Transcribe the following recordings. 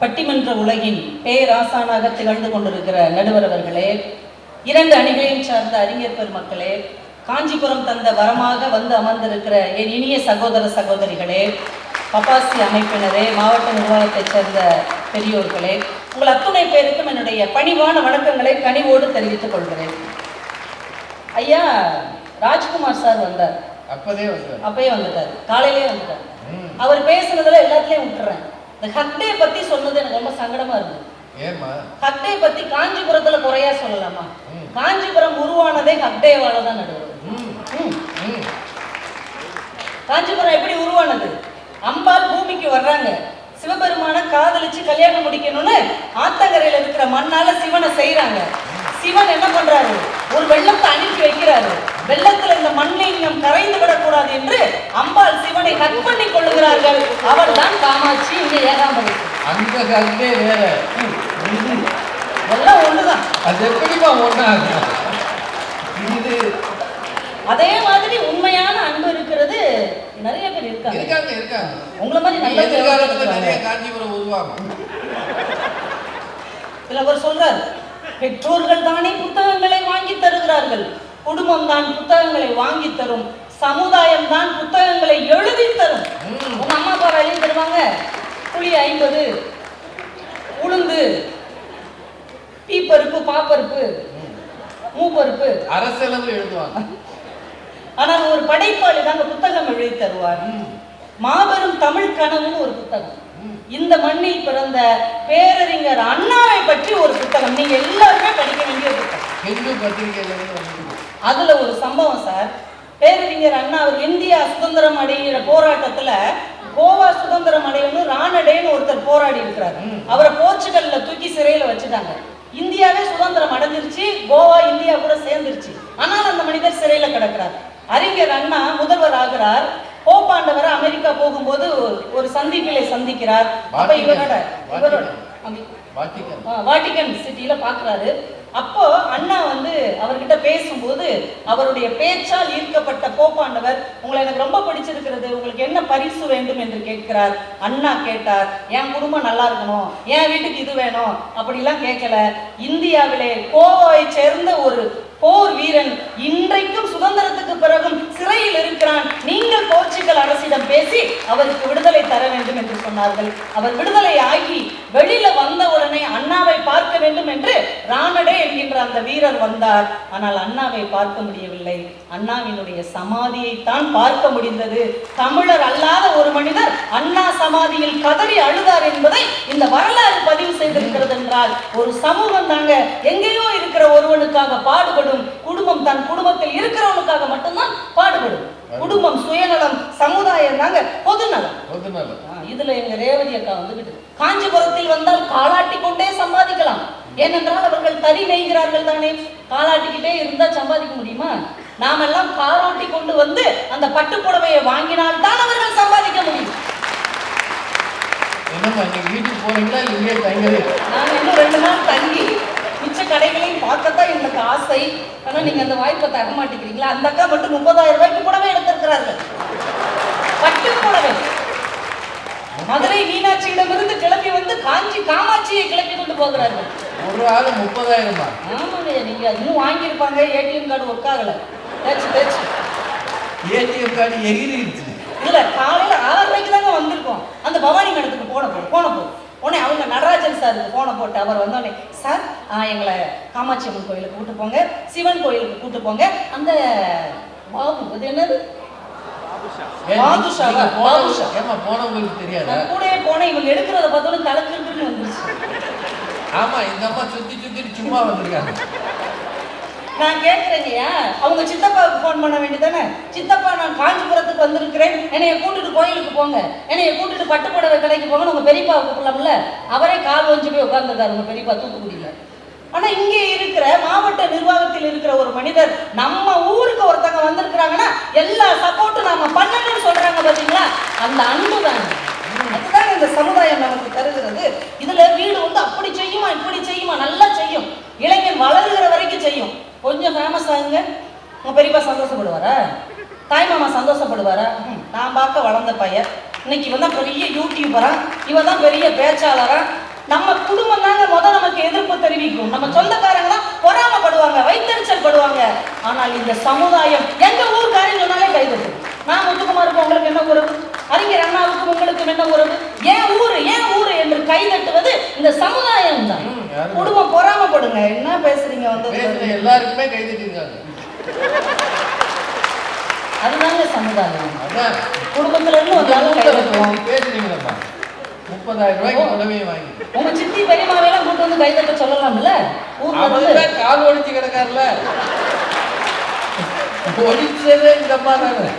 பட்டிமன்ற உலகின் பேராசானாக திகழ்ந்து கொண்டிருக்கிற நடுவர் அவர்களே இரண்டு அணிகளையும் சார்ந்த அறிஞர் பெருமக்களே காஞ்சிபுரம் தந்த வரமாக வந்து அமர்ந்திருக்கிற என் இனிய சகோதர சகோதரிகளே பப்பாசி அமைப்பினரே மாவட்ட நிர்வாகத்தைச் சேர்ந்த பெரியோர்களே உங்கள் அத்துணை பேருக்கும் என்னுடைய பணிவான வணக்கங்களை கனிவோடு தெரிவித்துக் கொள்கிறேன். ஐயா ராஜ்குமார் சார் வந்தார். அப்பதே வந்தார். அப்பயே வந்துட்டார். காலையிலே வந்துட்டார். அவர் பேசுனதுல எல்லாத்துலயும் விட்டுறேன். இந்த ஹக்டே பத்தி சொன்னது எனக்கு ரொம்ப சங்கடமா இருந்தது ஏம்மா? ஹக்டே பத்தி காஞ்சிபுரத்துல குறையா சொல்லலாமா. காஞ்சிபுரம் உருவானதே ஹக்டேவால தான் நடுவது. காஞ்சிபுரம் எப்படி உருவானது? அம்பாள் பூமிக்கு வர்றாங்க. சிவபெருமான காதலிச்சு கல்யாணம் முடிக்கணும்னு ஆத்தங்கரையில இருக்கிற மண்ணால சிவனை செய்றாங்க. சிவன் என்ன பண்றாரு? ஒரு வெள்ளத்தை அனுப்பி வைக்கிறாரு. வெள்ளத்துல இந்த மண்ணிலிங்கம் கரைந்து விடக்கூடாது என்று அம்பாள் சிவனை ஹக் பண்ணி கொள்ளுகிறார்கள். அவள் தான் காமாட்சி இங்க ஏகாம்பரி அந்த கல்வே வேற. எல்லாம் ஒண்ணுதான். அது எப்படிமா ஒண்ணாகும்? இது அதே மாதிரி உண்மையான அன்பு இருக்கிறது நிறைய பேர் இருக்காங்க. இருக்காங்க இருக்காங்க. உங்களை மாதிரி நல்ல எதிர்காலத்துல நிறைய காஞ்சிபுரம் உருவாகும்? இதுல அவர் சொல்றார் பெற்றோர்கள் தானே புத்தகங்களை வாங்கி தருகிறார்கள். குடும்பம் தான் புத்தகங்களை வாங்கி தரும். சமுதாயம் தான் புத்தகங்களை எழுதி தரும். உங்க அம்மா அப்பா எழுதி தருவாங்க. புளி ஐம்பது உளுந்து பீப்பருப்பு பாப்பருப்பு மூப்பருப்பு. அரசளவு எழுதுவாங்க. ஆனால் ஒரு படைப்பாளி தாங்க புத்தகம் எழுதி தருவார். மாபெரும் தமிழ் கனவுன்னு ஒரு புத்தகம். இந்த மண்ணில் பிறந்த பேரறிஞர் அண்ணாவை பற்றி ஒரு புத்தகம். நீங்க எல்லாருமே படிக்க வேண்டிய புத்தகம். அதுல ஒரு சம்பவம் சார். பேரறிஞர் அண்ணா அவர் இந்தியா சுதந்திரம் அடைகிற போராட்டத்துல கோவா சுதந்திரம் அடையணும் ராணடேன்னு ஒருத்தர் போராடி இருக்கிறார். அவரை போர்ச்சுகல்ல தூக்கி சிறையில வச்சுட்டாங்க. இந்தியாவே சுதந்திரம் அடைஞ்சிருச்சு கோவா இந்தியா கூட சேர்ந்துருச்சு. ஆனால் அந்த மனிதர் சிறையில கிடக்கிறார். அறிஞர் அண்ணா முதல்வர் ஆகிறார். போப்பாண்டவர் அமெரிக்கா போகும்போது ஒரு சந்திப்பிலே சந்திக்கிறார். அப்ப. இவரோட இவரோட வாட்டிகன் சிட்டியில பாக்குறாரு. அப்போ அண்ணா வந்து அவர்கிட்ட பேசும்போது அவருடைய பேச்சால் ஈர்க்கப்பட்ட போப்பாண்டவர் உங்களை எனக்கு ரொம்ப பிடிச்சிருக்கிறது உங்களுக்கு என்ன பரிசு வேண்டும்? என்று கேட்கிறார். அண்ணா கேட்டார் என் குடும்பம் நல்லா இருக்கணும் என் வீட்டுக்கு இது வேணும். அப்படிலாம் கேட்கல. இந்தியாவிலே கோவாவை சேர்ந்த ஒரு போர் வீரன் இன்றைக்கும் சுதந்திரத்துக்கு பிறகும் சிறையில் இருக்கிறான். நீங்கள் போர்ச்சுகல் அரசிடம் பேசி அவருக்கு விடுதலை தர வேண்டும் என்று சொன்னார்கள். அவர் விடுதலை ஆகி வெளியில வந்த உடனே அண்ணாவை பார்த்து என்கின்ற அந்த வீரர் வந்தார். ஆனால் அண்ணாவை பார்க்க முடியவில்லை. அண்ணாவினுடைய சமாதியை தான் பார்க்க முடிந்தது. தமிழர் அல்லாத ஒரு மனிதர் அண்ணா சமாதியில் கதறி அழுதார் என்பதை இந்த வரலாறு பதிவு செய்திருக்கிறது என்றால் ஒரு சமூகம் தாங்க எங்கேயோ இருக்கிற ஒருவனுக்காக பாடுபடும் குடும்பம் தன் குடும்பத்தில் இருக்கிறவனுக்காக மட்டும்தான் பாடுபடும். குடும்பம் சுயநலம் சமுதாயம் தாங்க பொதுநலம். இதுல எங்க ரேவதி அக்கா வந்துகிட்டு காஞ்சிபுரத்தில் வந்தால் காலாட்டி கொண்டே ஏனென்றால் அவர்கள் தறி நெய்கிறார்கள் தானே? காலாட்டிக்கிட்டே இருந்தா சம்பாதிக்க முடியுமா? நாமெல்லாம் காரோட்டி கொண்டு வந்து அந்த பட்டுப்புடவையை வாங்கினால் தான் அவர்கள் சம்பாதிக்க முடியும். வீட்டுக்கு போறீங்களா இல்ல இங்கே தங்குறது நாங்க இன்னும் ரெண்டு நாள் தங்கி மிச்ச கடைகளையும் பார்க்கத்தான் எங்களுக்கு ஆசை. ஆனா நீங்க அந்த வாய்ப்பை தர மாட்டேங்கிறீங்களா? அந்த அக்கா மட்டும் முப்பதாயிரம் ரூபாய்க்கு புடவை எடுத்திருக்கிறார்கள். பட்டு புடவை மதுரை மீனாட்சியிடமிருந்து கிளம்பி வந்து காஞ்சி காமாட்சியை கிளப்பி கொண்டு போகிறார்கள். ஒரு ஆளு முப்பதாயிரமா? ஆமாங்க நீங்க இன்னும் வாங்கியிருப்பாங்க ஏடிஎம் கார்டு ஒர்க் ஆகல தேச்சு தேச்சு ஏடிஎம் கார்டு எகிரிடுச்சு. இல்ல காலையில ஆறரைக்கு தாங்க வந்திருக்கோம். அந்த பவானி மேடத்துக்கு போன போ போன போ. உடனே அவங்க நடராஜன் சாருக்கு போன போட்டு அவர் வந்தோடனே சார் எங்களை காமாட்சி அம்மன் கோயிலுக்கு கூட்டு போங்க சிவன் கோயிலுக்கு கூட்டு போங்க. அந்த பாபு அது என்னது? பாதுஷாவா? பாதுஷா. ஏமா போனவங்களுக்கு தெரியாதா? கூடயே போனேன் இவங்க எடுக்கிறத பார்த்தோன்னு தலைக்கு வந்துருச்சு. ஆமா இந்த அம்மா சுத்தி சுத்திட்டு சும்மா வந்திருக்காங்க. நான் கேட்குறேங்கய்யா அவங்க சித்தப்பாவுக்கு ஃபோன் பண்ண வேண்டியதானே சித்தப்பா நான் காஞ்சிபுரத்துக்கு வந்திருக்கிறேன். என்னைய கூட்டிட்டு கோயிலுக்கு போங்க. என்னைய கூட்டிட்டு பட்டுப்புடவை கடைக்கு போங்க. உங்க பெரியப்பாவை கூப்பிடலாம்ல? அவரே கால் வஞ்சு போய் உட்கார்ந்துருக்காரு. உங்க பெரியப்பா தூத்துக்குடியில. ஆனா இங்கே இருக்கிற மாவட்ட நிர்வாகத்தில் இருக்கிற ஒரு மனிதர் நம்ம ஊருக்கு ஒருத்தங்க வந்திருக்கிறாங்கன்னா எல்லா சப்போர்ட்டும் நாம பண்ணணும்னு சொல்றாங்க பாத்தீங்களா? அந்த அன்பு அதுதான் இந்த சமுதாயம் நமக்கு தருகிறது. இதுல வீடு வந்து அப்படி செய்யுமா இப்படி செய்யுமா? நல்லா செய்யும். இளைஞன் வளருகிற வரைக்கும் செய்யும். கொஞ்சம் ஃபேமஸ் ஆகுங்க உங்க பெரியப்பா சந்தோஷப்படுவாரா? தாய்மாமா சந்தோஷப்படுவாரா? ம், நான் பார்க்க வளர்ந்த பையன். இன்னைக்கு இவன் தான் பெரிய யூடியூபரா இவன் தான் பெரிய பேச்சாளரா? நம்ம குடும்பம் தாங்க முத நமக்கு எதிர்ப்பு தெரிவிக்கும். நம்ம சொந்தக்காரங்க தான் பொறாமப்படுவாங்க வைத்தறிச்சல் படுவாங்க. ஆனால் இந்த சமுதாயம் எங்க ஊருக்காரன்னு சொன்னாலே கைது நான் முத்துக்குமாருக்கு உங்களுக்கு என்ன உறவு அறிஞர் அண்ணாவுக்கும் உங்களுக்கு என்ன உறவு ஏன் ஊரு ஏன் ஊரு என்று கைதட்டுவது இந்த சமுதாயம் தான்? குடும்பம் பொறாமப்படுங்க. என்ன பேசுறீங்க வந்து? எல்லாருக்குமே கை தட்டிருக்காங்க. அதுதாங்க சமுதாயம். குடும்பத்துல இருந்து ஒரு கைதட்டுவோம் பேசுறீங்களா முப்பதாயிரம் ரூபாய்க்கு புடவையை வாங்கி. உங்க சித்தி பெரியமாவையெல்லாம் கூட்டு வந்து கைதட்ட சொல்லலாம்ல? ஊர்ல கால் ஒடிச்சு கிடக்காருல. ஒடிச்சதே இந்த அம்மா தானே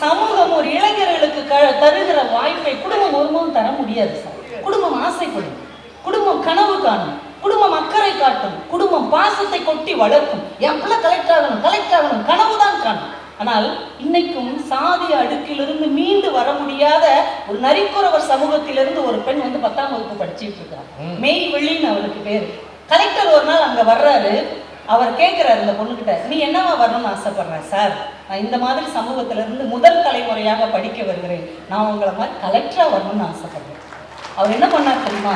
சமூகம் ஒரு இளைஞர்களுக்கு க- தருகிற வாய்ப்பை குடும்பம் ஒருபோதும் தர முடியாது சார். குடும்பம் ஆசைப்படும். குடும்பம் கனவு காணும். குடும்பம் அக்கறை காட்டும். குடும்பம் பாசத்தை கொட்டி வளர்க்கும். என் பிள்ளை கலெக்டர் ஆகணும் கலெக்டர் ஆகணும். கனவு தான் காணும். ஆனால் இன்னைக்கும் சாதி அடுக்கிலிருந்து மீண்டு வர முடியாத ஒரு நரிக்குறவர் சமூகத்திலிருந்து ஒரு பெண் வந்து பத்தாம் வகுப்பு படிச்சிட்டு இருக்கா. ம். மெய் வெளின்னு அவளுக்கு பேரு. கலெக்டர் ஒரு நாள் அங்க வர்றாரு. அவர் கேட்கிறாரு இந்த பொண்ணுகிட்ட நீ என்னவா வரணும்னு ஆசைப்படுறேன் சார் நான் இந்த மாதிரி சமூகத்துல இருந்து முதல் தலைமுறையாக படிக்க வருகிறேன். நான் உங்களை மாதிரி கலெக்டரா வரணும்னு ஆசைப்படுறேன். அவர் என்ன பண்ணார் தெரியுமா?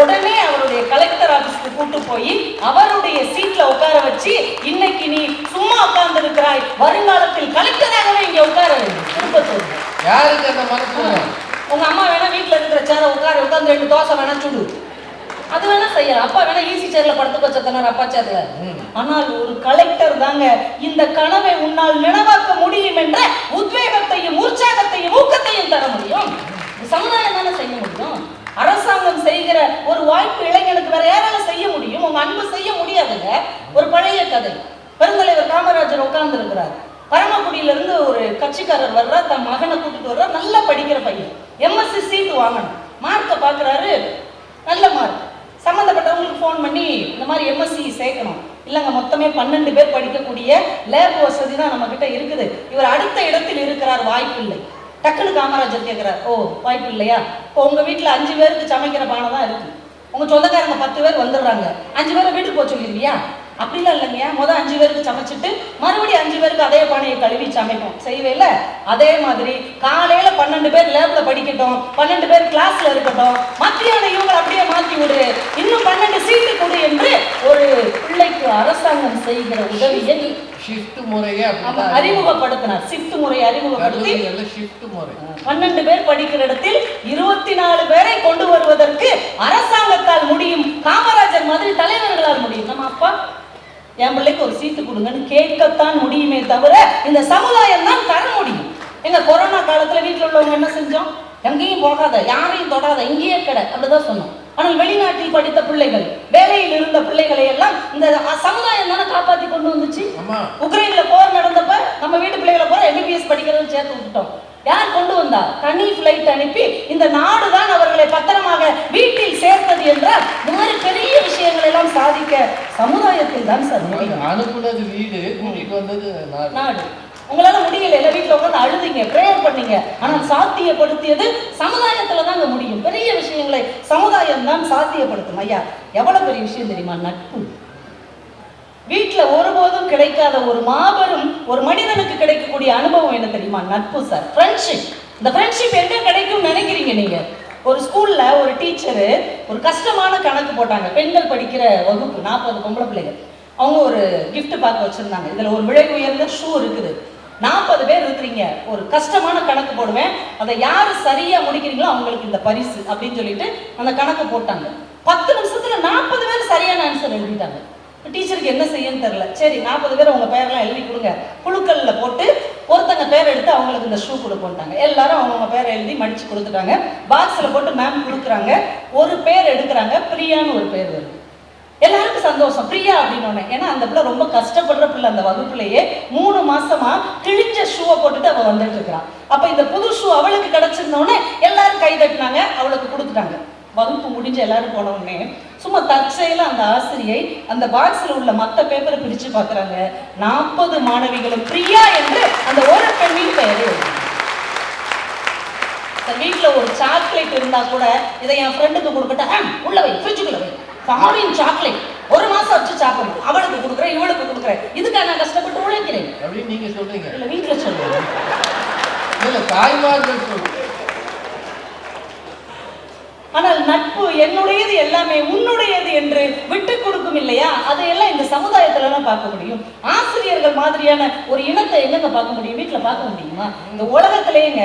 உடனே அவருடைய கலெக்டர் ஆபீஸ்க்கு கூட்டு போய் அவருடைய சீட்ல உட்கார வச்சு இன்னைக்கு நீ சும்மா உட்கார்ந்து இருக்கிறாய். வருங்காலத்தில் கலெக்டராகவே இங்க உட்கார திருப்பத்தூர் யாருக்கு அந்த மனசு? உங்க அம்மா வேணா வீட்ல இருக்கிற சேர உட்கார உட்கார்ந்து ரெண்டு தோசை வேணா சுடு. அது வேணா செய்யலாம். அப்பா வேணா சேர்ல படுத்து வச்சத்தனார் அப்பா சேர்ல ம். ஆனால் ஒரு கலெக்டர் தாங்க இந்த கனவை உன்னால் நினைவாக்க முடியும் என்ற உத்வேகத்தையும் உற்சாகத்தையும் ஊக்கத்தையும் தர முடியும். சமுதாயம் தானே செய்ய முடியும்? அரசாங்கம் செய்கிற ஒரு வாய்ப்பு இளைஞனுக்கு வேற யாரால செய்ய முடியும்? உங்க அன்பு செய்ய முடியாதுங்க. ஒரு பழைய கதை. பெருந்தலைவர் காமராஜர் உட்கார்ந்து இருக்கிறார். பரமக்குடியில இருந்து ஒரு கட்சிக்காரர் வர்றார். தன் மகனை கூட்டிட்டு வர்றார். நல்லா படிக்கிற பையன். எம்எஸ்சி சீட் வாங்கணும். மார்க்கை பார்க்கறாரு நல்ல மார்க் சம்மந்தப்பட்டவங்களுக்கு ஃபோன் பண்ணி இந்த மாதிரி எம்எஸ்சி சேர்க்கணும். இல்லைங்க மொத்தமே பன்னெண்டு பேர் படிக்கக்கூடிய லேப் வசதி தான் நம்ம கிட்ட இருக்குது. இவர் அடுத்த இடத்தில் இருக்கிறார் வாய்ப்பு இல்லை டக்குனு காமராஜர் கேட்கிறார் ஓ வாய்ப்பு இல்லையா இப்போ உங்கள் வீட்டில் அஞ்சு பேருக்கு சமைக்கிற பானை தான் இருக்கு. உங்கள் சொந்தக்காரங்க பத்து பேர் வந்துடுறாங்க. அஞ்சு பேரை வீட்டுக்கு போக சொல்லிடுவியா? அப்படிலாம் இல்லைங்க. மொதல் அஞ்சு பேருக்கு சமைச்சிட்டு மறுபடியும் அஞ்சு பேருக்கு அதே பானையை கழுவி சமைப்போம். செய்வேல? அதே மாதிரி காலையில பன்னெண்டு பேர் லேப்ல படிக்கட்டும் பன்னெண்டு பேர் கிளாஸ்ல இருக்கட்டும் மத்தியானம் இவங்க அப்படியே மாத்தி விடு இன்னும் பன்னெண்டு சீட்டு கொடு என்று ஒரு பிள்ளைக்கு அரசாங்கம் செய்கிற உதவியை ஷிஃப்ட் முறையே அறிமுகப்படுத்தினார். சிப்ட் முறையை அறிமுகப்படுத்தி. ஷிஃப்ட் முறை. பன்னெண்டு பேர் படிக்கிற இடத்தில் இருபத்தி நாலு பேரை கொண்டு வருவதற்கு அரசாங்கத்தால் முடியும் காமராஜர் மாதிரி தலைவர்களால் முடியும். நம்ம அப்பா என் பிள்ளைக்கு ஒரு சீட்டு கொடுங்கன்னு கேட்கத்தான் முடியுமே தவிர இந்த சமுதாயம் தான் தர முடியும். எங்க கொரோனா காலத்துல வீட்டுல உள்ளவங்க என்ன செஞ்சோம்? எங்கேயும் போகாத யாரையும் தொடாத இங்கேயே கடை அப்படிதான் சொன்னோம். ஆனால் வெளிநாட்டில் படித்த பிள்ளைகள் வேலையில் இருந்த பிள்ளைகளை எல்லாம் இந்த சமுதாயம் தானே காப்பாத்தி கொண்டு வந்துச்சு? உக்ரைன்ல போர் நடந்தப்ப நம்ம வீட்டு பிள்ளைகளை போற எம்பிபிஎஸ் படிக்கிறதுன்னு சேர்த்து விட்டுட்டோம். யார் கொண்டு வந்தா தனி ஃபிளைட் அனுப்பி இந்த நாடு தான் அவர்களை பத்திரமாக வீட்டில் சேர்த்தது என்றால் இந்த மாதிரி பெரிய விஷயங்களை எல்லாம் சாதிக்க சமுதாயத்தில் தான் சார் அனுப்புனது வீடு கூட்டிட்டு வந்தது நாடு. நாடு. உங்களால முடியல இல்ல வீட்டுல உட்காந்து அழுதீங்க ப்ரேயர் பண்ணீங்க. ஆனால் சாத்தியப்படுத்தியது சமுதாயத்துல தாங்க முடியும். பெரிய விஷயங்களை சமுதாயம் தான் சாத்தியப்படுத்தும். ஐயா எவ்வளவு பெரிய விஷயம் தெரியுமா? நட்பு. வீட்டில் ஒருபோதும் கிடைக்காத ஒரு மாபெரும் ஒரு மனிதனுக்கு கிடைக்கக்கூடிய அனுபவம் என்ன தெரியுமா? நட்பு சார். ஃப்ரெண்ட்ஷிப் இந்த ஃப்ரெண்ட்ஷிப் எங்க கிடைக்கும் நினைக்கிறீங்க நீங்க? ஒரு ஸ்கூல்ல ஒரு டீச்சரு ஒரு கஷ்டமான கணக்கு போட்டாங்க. பெண்கள் படிக்கிற வகுப்பு நாற்பது பொம்பளை பிள்ளைகள். அவங்க ஒரு கிஃப்ட் பார்க்க வச்சிருந்தாங்க. இதுல ஒரு விலை உயர்ந்த ஷூ இருக்குது. நாற்பது பேர் இருக்கிறீங்க. ஒரு கஷ்டமான கணக்கு போடுவேன். அதை யார் சரியா முடிக்கிறீங்களோ அவங்களுக்கு இந்த பரிசு அப்படின்னு சொல்லிட்டு அந்த கணக்கு போட்டாங்க. பத்து நிமிஷத்துல நாற்பது பேர் சரியான ஆன்சர் எழுதிட்டாங்க. டீச்சருக்கு என்ன செய்யன்னு தெரில சரி நாற்பது பேர் உங்க பேரெல்லாம் எழுதி கொடுங்க. குழுக்களில் போட்டு ஒருத்தங்க பேர் எடுத்து அவங்களுக்கு இந்த ஷூ கொடுப்போம்ட்டாங்க எல்லாரும் அவங்கவுங்க பேரை எழுதி மடிச்சு கொடுத்துட்டாங்க. பாக்ஸ்ல போட்டு மேம் கொடுக்குறாங்க. ஒரு பேர் எடுக்கிறாங்க. பிரியான்னு ஒரு பேர் வருது. எல்லாருக்கும் சந்தோஷம். பிரியா அப்படின்னு ஏன்னா அந்த பிள்ளை ரொம்ப கஷ்டப்படுற பிள்ளை அந்த வகுப்புலயே. மூணு மாசமா கிழிஞ்ச ஷூவை போட்டுட்டு அவ வந்துட்டு இருக்கிறான். அப்ப இந்த புது ஷூ அவளுக்கு கிடைச்சிருந்தோடனே எல்லாரும் கை தட்டினாங்க. அவளுக்கு கொடுத்துட்டாங்க. வகுப்பு முடிஞ்சு எல்லாரும் போன உடனே சும்மா தற்செயலா அந்த ஆசிரியை அந்த பாக்ஸ்ல உள்ள மத்த பேப்பரை பிரிச்சு பார்க்கறாங்க நாற்பது மாணவிகளும் பிரியா என்று அந்த ஒரு பெண்ணின் பெயரை. வீட்ல ஒரு சாக்லேட் இருந்தா கூட இதை என் ஃப்ரெண்டுக்கு கொடுக்கட்டா? ஆ, உள்ள வை ஃப்ரிட்ஜுக்குள்ள வை. ஃபாரின் சாக்லேட் ஒரு மாசம் வச்சு சாப்பிடணும் அவளுக்கு கொடுக்குறேன் இவளுக்கு கொடுக்குறேன். இதுக்காக நான் கஷ்டப்பட்டு உழைக்கிறேன். அப்படின்னு நீங்க சொல்றீங்க. இல்ல வீட்டுல சொல்லுவேன் இல்ல தாய்மார்கள் சொல் ஆனால் நட்பு என்னுடையது எல்லாமே உன்னுடையது என்று விட்டு கொடுக்கும் இல்லையா? அதையெல்லாம் இந்த சமுதாயத்துல தான் பார்க்க முடியும். ஆசிரியர்கள் மாதிரியான ஒரு இனத்தை எங்கங்க பார்க்க முடியும்? வீட்டுல பார்க்க முடியுமா? இந்த உலகத்திலேங்க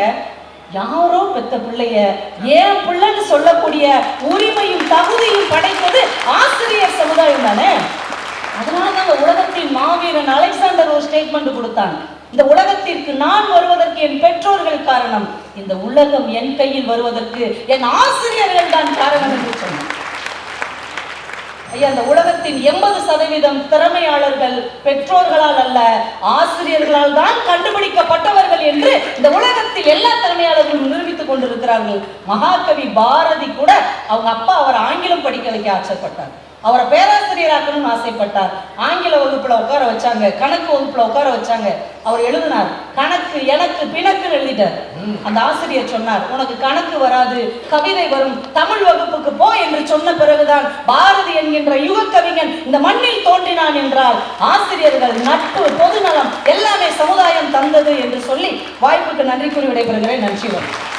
யாரோ பெத்த பிள்ளைய ஏன் பிள்ளைன்னு சொல்லக்கூடிய உரிமையும் தகுதியும் படைத்தது ஆசிரியர் சமுதாயம் தானே? அதனாலதான் அந்த உலகத்தின் மாவீரன் அலெக்சாண்டர் ஒரு ஸ்டேட்மெண்ட் கொடுத்தாங்க இந்த உலகத்திற்கு நான் வருவதற்கு என் பெற்றோர்கள் காரணம். இந்த உலகம் என் கையில் வருவதற்கு என் ஆசிரியர்கள் தான் காரணம் என்று சொன்னேன் ஐயா இந்த உலகத்தின் எண்பது சதவீதம் திறமையாளர்கள் பெற்றோர்களால் அல்ல ஆசிரியர்களால் தான் கண்டுபிடிக்கப்பட்டவர்கள் என்று இந்த உலகத்தில் எல்லா திறமையாளர்களும் நிரூபித்துக் கொண்டிருக்கிறார்கள். மகாகவி பாரதி கூட அவங்க அப்பா அவர் ஆங்கிலம் படிக்க வைக்க ஆசைப்பட்டார். அவரை பேராசிரியராக்கணும்னு ஆசைப்பட்டார். ஆங்கில வகுப்புல உட்கார வச்சாங்க கணக்கு வகுப்புல உட்கார வச்சாங்க. அவர் எழுதினார் கணக்கு எனக்கு பிணக்குன்னு எழுதிட்டார். அந்த ஆசிரியர் சொன்னார் உனக்கு கணக்கு வராது கவிதை வரும் தமிழ் வகுப்புக்கு போ என்று சொன்ன பிறகுதான் பாரதி என்கின்ற யுக கவிஞன் இந்த மண்ணில் தோன்றினான் என்றால் ஆசிரியர்கள் நட்பு பொதுநலம் எல்லாமே சமுதாயம் தந்தது என்று சொல்லி வாய்ப்புக்கு நன்றி கூறி விடைபெறுகிறேன். நன்றி வணக்கம்.